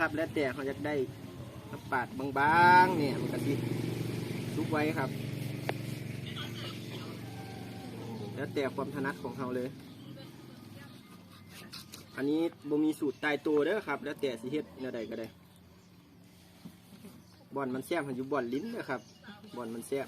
ครับ แล้วแต่เขาอยากได้น้ำปาดบางๆเนี่ยมันก็สิซุกไว้ครับ แล้วแต่ความถนัดของเขาเลย อันนี้บ่มีสูตรตายตัวเด้อครับ แล้วแต่สิเฮ็ดแนวใดก็ได้บอนมันแซ่บมันอยู่บอนลิ้นนะครับบอนมันแซ่บ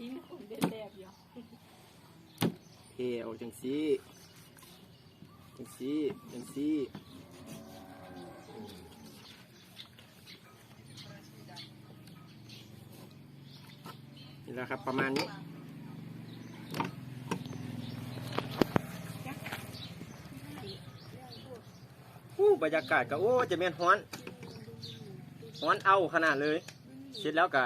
ลิ้นผมเด็ดแดบอยู่เทออกจังซี่จังซี่จังซี่ แหละครับ ประมาณนี้ อู้บรรยากาศก็โอ้จะเป็นฮ้อนฮ้อนเอาขนาดเลยเสร็จแล้วก็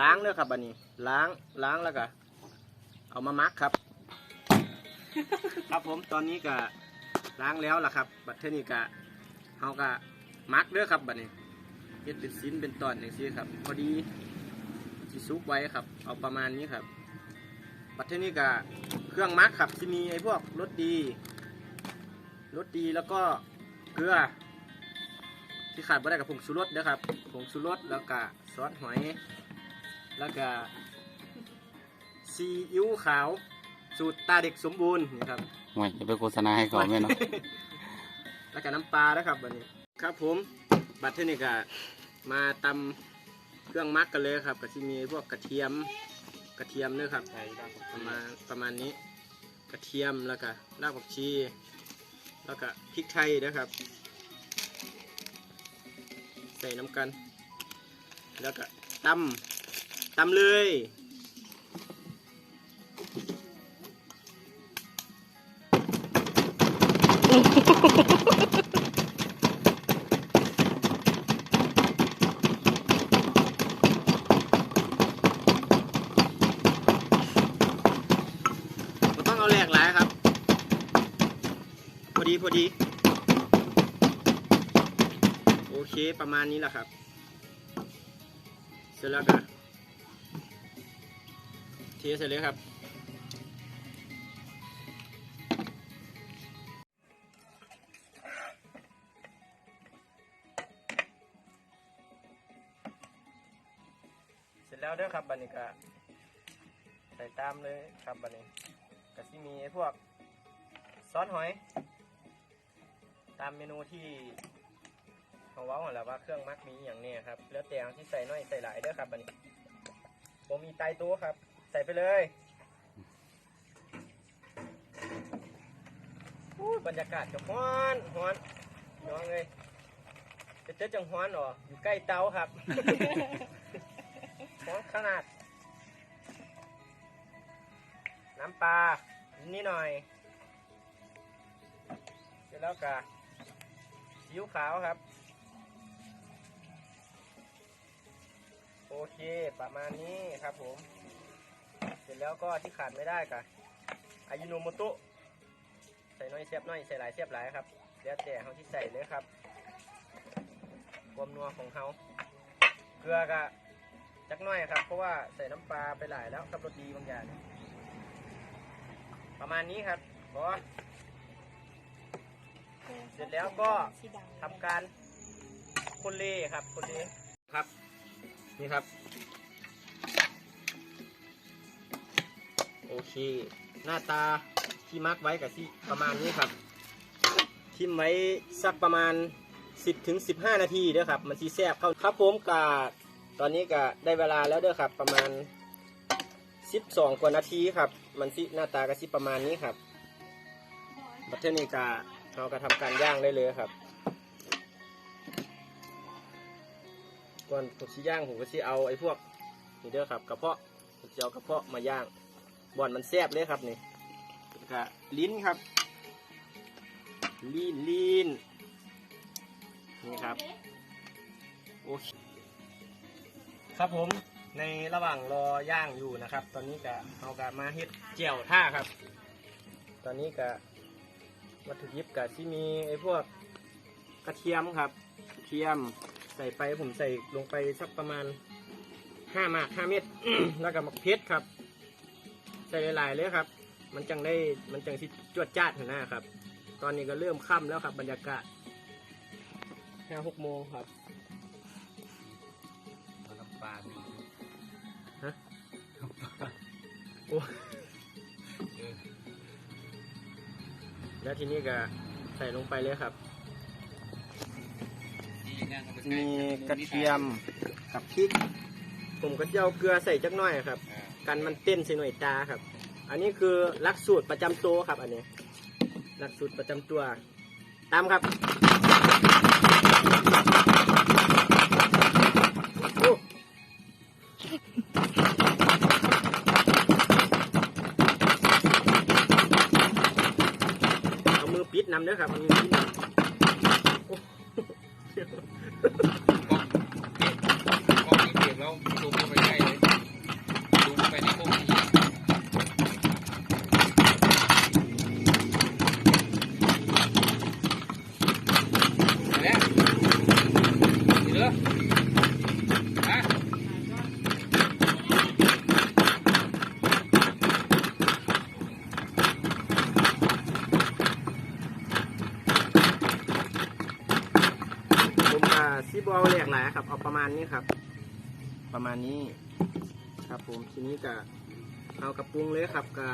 ล้างเด้อครับบันนี้ ล้างล้างแล้วก็เอามามักครับ ครับผมตอนนี้ก็ล้างแล้วล่ะครับ บัดเทนี้ก็เฮาก็มักเด้อครับบัดนี้เฮ็ดเป็นชิ้นเป็นตอนอย่างนี้ครับ พอดี สิซุกไว้ครับ เอาประมาณนี้ครับบัดเทอนี้ก็เครื่องมักครับที่มีไอ้พวกรสดีรสดีแล้วก็เกลือ ที่ขาดไม่ได้กับผงชูรสนะครับผงชูรสแล้วก็ซอสหอย แล้วก็ซีอิ๊วขาว สูตรตาเด็กสมบูรณ์นี่ครับห่วยจะไปโฆษณาให้เขาไหมเนาะแล้วก็น้ำปลานะครับบัดนี้ครับผมบัตรเทอนี่ก็มาตำ เครื่องมักกันเลยครับก็จะมีพวกกระเทียมกระเทียมด้วยครับประมาณประมาณนี้ กระเทียมแล้วก็รากผักชี แล้วก็พริกไทยนะครับ ใส่น้ำกัน แล้วก็ตำตำเลยมันต้องเอาแหลกหลายครับ พอ ดีพอดี โอเคประมาณนี้แหละครับ เสร็จแล้วก็เทใส่เลยครับ เสร็จแล้วเด้อครับบันนี้ก็ใส่ตามเลยครับบันนี้ก็ที่มีพวกซอสหอย ตามเมนูที่เขาเว้าหั่นแหล้วว่าเครื่องมักมีอย่างเนี้ครับ แล้วแต่เอาที่ใส่น้อยใส่หลายเด้อครับบันนี้ผมมีไตตัวครับ ใส่ไปเลยอู้บรรยากาศจะฮ้อนฮ้อนน้องเลยจะเจอจังฮ้อนหรออยู่ใกล้เตาครับ ฮ้อนขนาด น้ำปลานิดหน่อยเสร็จแล้วก็ ซีอิ๊วขาวครับ โอเค ประมาณนี้ครับผม เสร็จแล้วก็ที่ขาดไม่ได้กับอายุโนโมโตะใส่น้อยเสียบน้อยใส่หลายเสียบหลายครับแล้วแต่เขาที่ใส่เลยครับความนัวของเขาเกลือก็จักน้อยครับ เพราะว่าใส่น้ำปลาไปหลายแล้วกับรสดีบางอย่าง ประมาณนี้ครับก็ เสร็จแล้วก็ทำการคนเล่ครับคนเล่ครับ นี่ครับ โอเค หน้าตาที่มาร์กไว้กับที่ประมาณนี้ครับ ทิมไว้สักประมาณ 10ถึง15 นาทีเด้อครับ มันสีแซ่บเข้าครับผมกะตอนนี้ก็ได้เวลาแล้วเด้อครับ ประมาณ 12 กว่านาทีครับ มันสิหน้าตาก็สิประมาณนี้ครับบัตเทอร์นี่กะ เราก็ทำการย่างได้เลยครับก่อนผมสิย่างผมก็สิเอาไอ้พวกนี่เด้อครับกระเพาะผมจะเอากระเพาะมาย่างบ่อนมันแซ่บเลยครับนี่ก็ลิ้นครับลีนลีนนี่ครับโอเคครับผมในระหว่างรอย่างอยู่นะครับ ตอนนี้ก็เอากะมาเฮ็ดเจียวท่าครับ ตอนนี้ก็ วัตถุดิบก็ที่มีไอ้พวกกระเทียมครับกระเทียมใส่ไปผมใส่ลงไปสักประมาณห้าหมากห้าเม็ด แล้วก็มะเพชรครับ ใส่หลายๆเลยครับ มันจังได้มันจังสิจวดจ้าดหัวหน้าครับ ตอนนี้ก็เริ่มค่ำแล้วครับ บรรยากาศห้าหกโมงครับน้ำปลาฮะโอ้ แล้วทีนี้ก็ใส่ลงไปเลยครับ มีกระเทียมกับพริก ผมก็จะเอาเกลือใส่จักหน่อยครับ กันมันเต้นใส่หน่วยตาครับ อันนี้คือหลักสูตรประจำตัวครับ อันนี้หลักสูตรประจำตัว ตามครับ นำเด้อครับเอามือปิดนำโอ้ กล้องนี้เก็บแล้วซูมเข้าไปใกล้เลยซูมเข้าไปในกล้องนี้แล้วนี่เหรอฮะ ผมอ่าซีบเอาแหลกหลายครับ เอาประ มาณนี้ครับ ประมาณนี้ครับผมทีนี้ก็เอากระปรุงเลยครับก็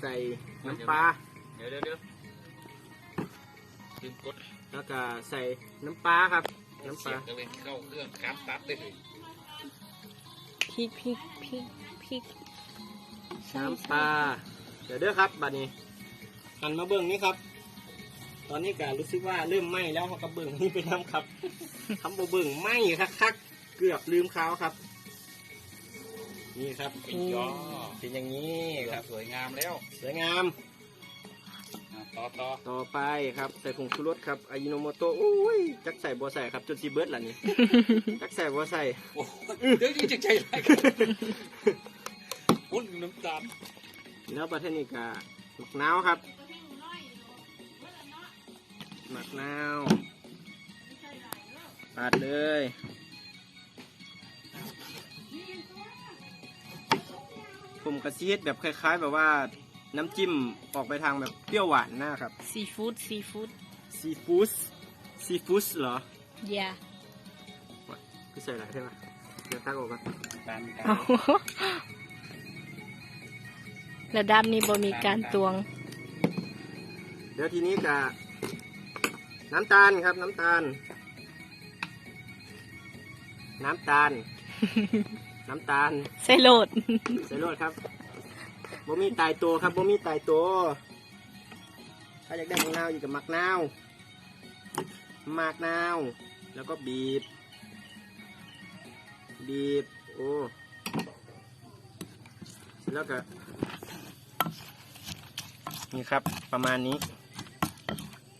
ใส่น้ำปลาเดี๋ยวเดี๋ยวเดี๋ยวลืมกดแล้วก็ใส่น้ำปลาครับ น้ำปเสียลาบเลยเข้าเครื่องครับตัดได้เลยพริกพริกพริกพริกใช่น้ำปลาเดี๋ยวเด้อครับบัดนี้หันมาเบิ่งนี่ครับ ตอนนี้ก็รู้สึกว่าเริ่มไหม้แล้วเขาก็เบิ่งนี่ไปน้ำครับทำบ่เบิ่งไหม้คักๆเกือบลืมเขาครับ นี่ครับเป็นยอเป็นอย่างนี้ครับสวยงามแล้วสวยงามอะต่อต่อต่อไปครับใส่ผงชูรสครับอายิโนโมโตะอุ้ยจักใส่บัวใส่ครับจนซีเบิร์ดล่ะนี่ จักใส่บัวใส่โอ้เดี๋ยวนี้จะใจร้ายพุ่นน้ำตาลแล้วประเทศนี้ก็หมักนาวครับ หมักนาวปาดเลยผมกระซีดแบบคล้าย ๆ แบบว่าน้ำจิ้มออกไปทางแบบเปรี้ยวหวานนะครับ ซีฟู้ดซีฟู้ดซีฟู้ดซีฟู้ดเหรอยาพี่ใส่อะไรใช่ไหมเดี๋ยวตั้งออกก่อนตาลตาโอ้ลโหระดับนี้บ่มีการตวง เดี๋ยวทีนี้ก็ น้ำตาลครับ น้ำตาล น้ำตาล น้ำตาลใส่โหลดใส่รสครับบ่มีตายตัวครับบ่มีตายตัวถ้าอยากได้มะนาวอยู่กับมักนาวมากนาวแล้วก็บีบ บีบ โอ้แล้วก็นี่ครับประมาณนี้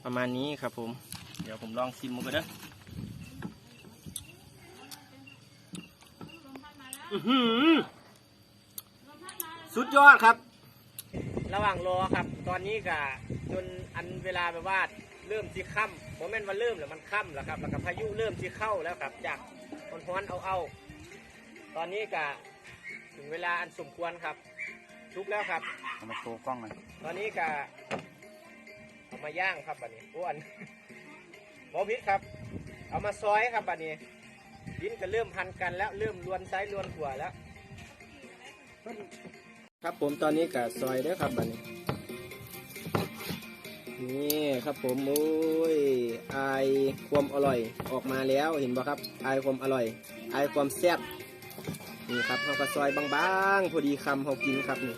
ประมาณนี้ครับผม เดี๋ยวผมลองชิมมันกันเด้ออื้อหือสุดยอดครับ ระหว่างรอครับ ตอนนี้ก็จนอันเวลาแบบว่าเริ่มที่ค่ำโมเมนต์ว่าเริ่มแล้วมันค่ำแล้วครับ แล้วก็พายุเริ่มที่เข้าแล้วครับจากร้อนๆเอาเอาๆตอนนี้ก็ถึงเวลาอันสมควรครับ ทุกแล้วครับเอามาโชว์กล้องหน่อยตอนนี้ก็เอา มาย่างครับบัดนี้อ้วนหมอพิษครับ เอามาซอยครับบัดนี้ดินก็เริ่มพันกันแล้วเริ่มลวนซ้ายลวนขวาแล้ว ครับผมตอนนี้ก็ซอยเด้อครับบัดนี้นี่ครับผมโอ้ยไอายความอร่อยออกมาแล้วเห็นบ่ครับไอายความอร่อยไอายความแซ่บนี่ครับเราก็ซอยบางๆพอดีคำเรากินครับนี่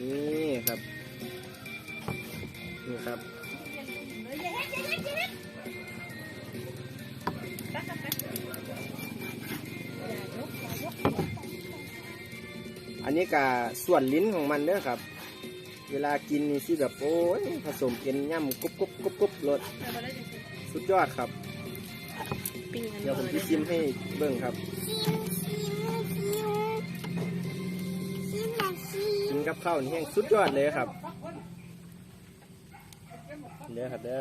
นี่ครับ นี่ครับอันนี้ก็ส่วนลิ้นของมันเด้อครับ เวลากินนี่สิแบบโอ้ยผสมเอ็นย่ำกรุบกรุบกรุบกรุบรสสุดยอดครับ เดี๋ยวผมจะชิมให้เบิ่งครับกินกับข้าวนี่แห้งสุดยอดเลยครับ เด้อครับเด้อ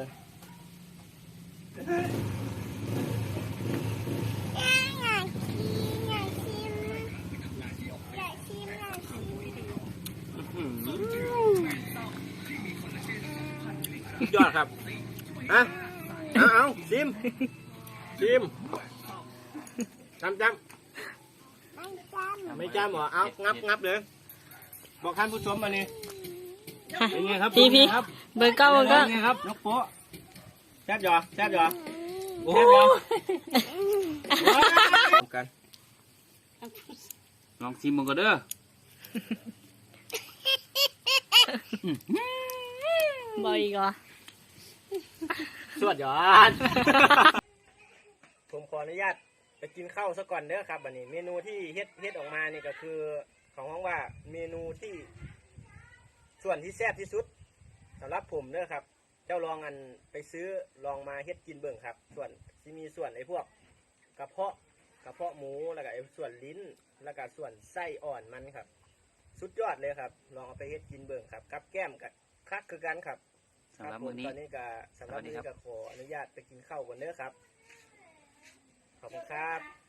อื้อหือสุดยอดครับอะเอาเอาซิมซิมจำจำไม่จำเหรอเอางับงับเลยบอกท่านผู้ชมมานี่เป็นไงครับพี่พี่ครับ เบอร์เก้าเบอร์เก้าเป็นไงครับนกโป๊ะแซ่บหยอแซ่บหยอโอ้แซ่บหยอกันลองชิมมันก็เด้อบออีกเหรอสวดหยอดผมขออนุญาตไปกินข้าวซะก่อนเด้อครับบันนี้ เมนูที่เฮ็ดเฮ็ดออกมานี่ก็คือ ของห้องว่าเมนูที่ส่วนที่แซ่บที่สุด สำหรับผมเด้อครับ เจ้าลองอันไปซื้อลองมาเฮ็ดกินเบิ่งครับ ส่วนที่มีส่วนไอ้พวกกระเพาะกระเพาะหมูแล้วก็ไอ้ส่วนลิ้นแล้วก็ส่วนไส้อ่อนมันครับ สุดยอดเลยครับ ลองเอาไปเฮ็ดกินเบิ่งครับกับแก้มกับคักคือกันครับสำหรับผมื้อนี้ตอนนี้ก็สำหรับสวัสดีมื้อครับนี้ก็ขออนุญาตไปกินข้าวก่อนเด้อครับ ขอบคุณครับ